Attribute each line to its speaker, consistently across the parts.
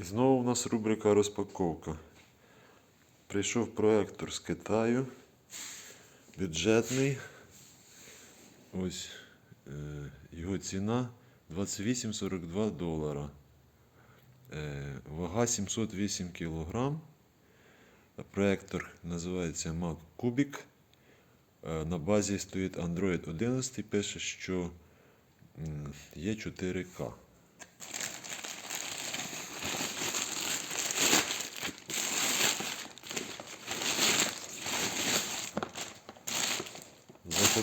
Speaker 1: І знову в нас рубрика розпаковка. Прийшов проектор з Китаю. Бюджетний. Ось е, його ціна 28,42 долара. Е, вага 708 кг. Проектор називається Mac Cubic. Е, на базі стоїть Android 11. Пише, що є 4К.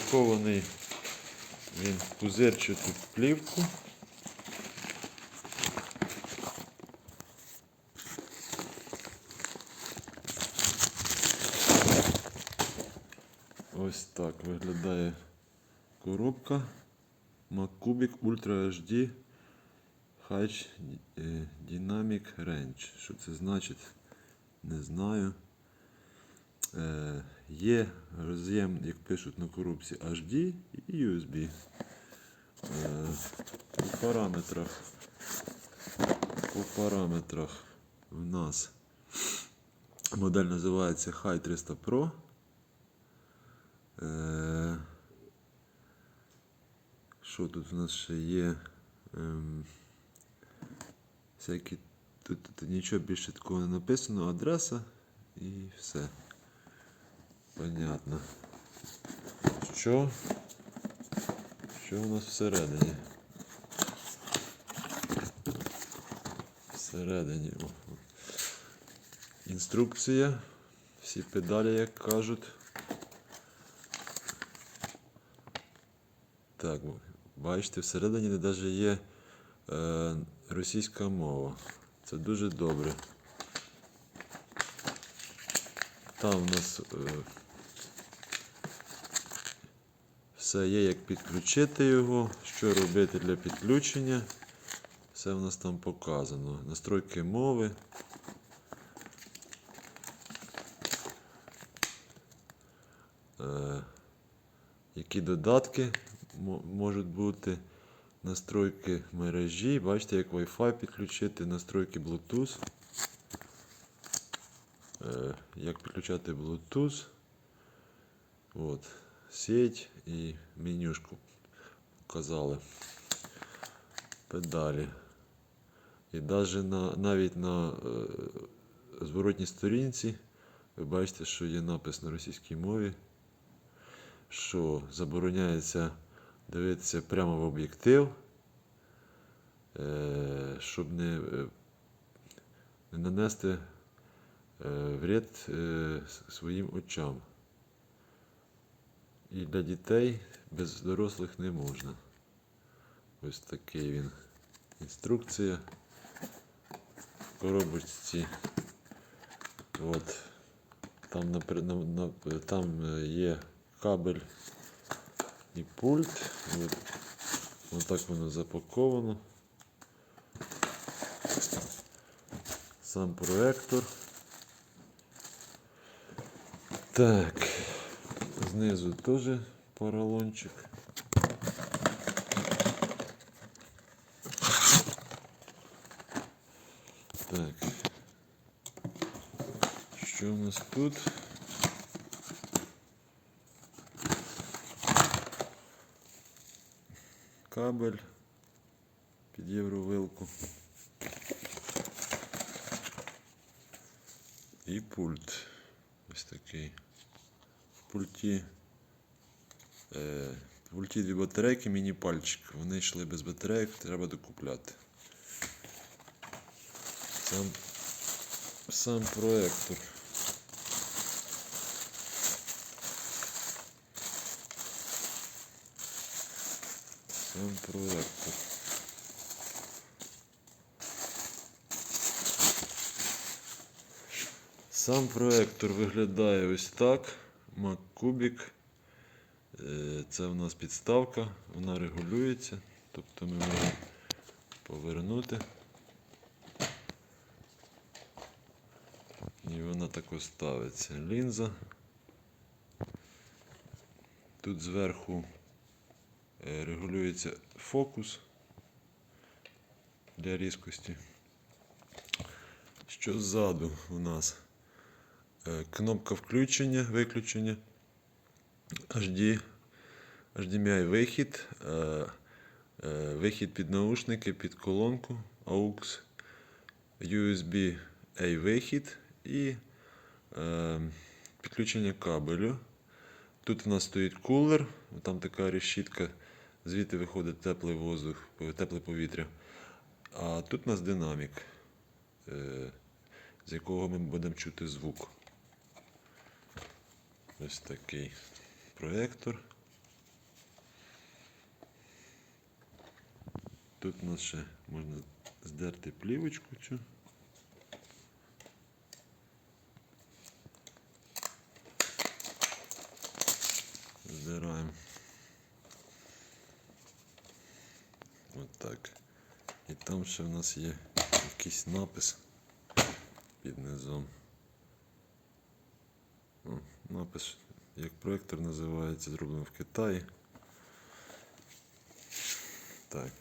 Speaker 1: Запакований він в пузирчату плівку. Ось так виглядає коробка MacCubic Ultra HD е, Dynamic Range. Що це значить? Не знаю. Е, є роз'єм, як пишуть на коробці, HD і USB. Е, по параметрах. По параметрах в нас модель називається High 300 Pro. Е, Що тут у нас ще є? Ем, всякі, тут, тут нічого більше такого не написано, адреса і все. Понятно. Що? Що у нас всередині? Всередині. Інструкція. Всі педалі, як кажуть. Так, бачите, всередині навіть є е, російська мова. Це дуже добре. Там у нас е, все є, як підключити його, що робити для підключення. Все у нас там показано. Настройки мови. Е, які додатки можуть бути. Настройки мережі. Бачите, як Wi-Fi підключити, настройки Bluetooth. Е, як підключати Bluetooth. От, сеть і менюшку показали. Педалі. І даже на, навіть на е, зворотній сторінці ви бачите, що є напис на російській мові, що забороняється дивитися прямо в об'єктив, е, щоб не, е, не нанести е, вред е, своїм очам. І для дітей без дорослих не можна. Ось такий він. Інструкція в коробочці. От. Там, на, там е, є кабель і пульт. От. Отак воно запаковано. Сам проектор. Так. Знизу теж поролончик. Так. Що у нас тут? Кабель під євровилку. І пульт. Ось такий. Пульті. Е, пульті дві батарейки, міні-пальчик. Вони йшли без батарейок, треба докупляти. Сам, сам проектор. Сам проектор. Сам проектор виглядає ось так. MacCubic. Е, Це в нас підставка, вона регулюється. Тобто ми можемо повернути. І вона так ставиться. Лінза. Тут зверху е, регулюється фокус для різкості. Що ззаду у нас? Е, Кнопка включення, виключення, HD, HDMI вихід, е, е, вихід під наушники, під колонку, AUX, USB A вихід і підключення кабелю. Тут у нас стоїть кулер, там така решітка, звідти виходить теплий воздух, тепле повітря. А тут у нас динамік, з якого ми будемо чути звук. Ось такий проектор. Тут у нас ще можна здерти плівочку цю. Здираємо. От так. І там ще в нас є якийсь напис під низом. Напис, як проектор називається, зроблено в Китаї. Так.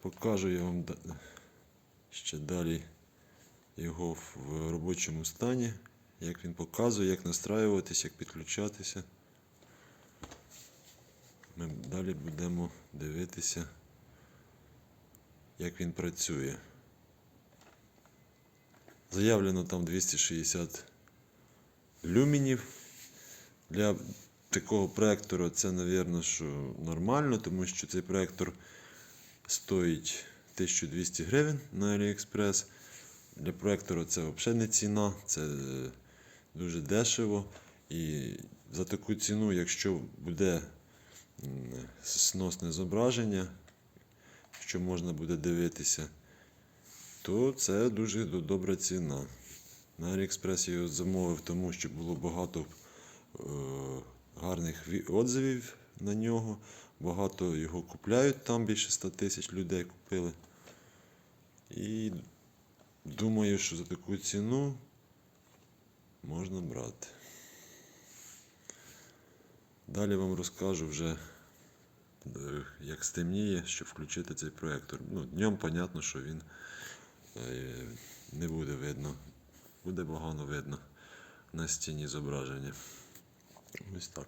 Speaker 1: Покажу я вам ще далі його в робочому стані, як він показує, як настраюватись, як підключатися. Ми далі будемо дивитися, як він працює. Заявлено там 260 люмінів. Для такого проектора це, мабуть, що нормально, тому що цей проектор стоїть 1200 гривень на AliExpress. Для проектора це взагалі не ціна, це е, дуже дешево. І за таку ціну, якщо буде сносне зображення, що можна буде дивитися, то це дуже добра ціна. На AliExpress я його замовив, тому що було багато е, гарних ві- отзивів на нього. Багато його купляють, там більше 100 тисяч людей купили. І думаю, що за таку ціну можна брати. Далі вам розкажу вже, як стемніє, щоб включити цей проектор. Ну, днем, понятно, що він е, не буде видно. Буде погано видно на стіні зображення. Ось так.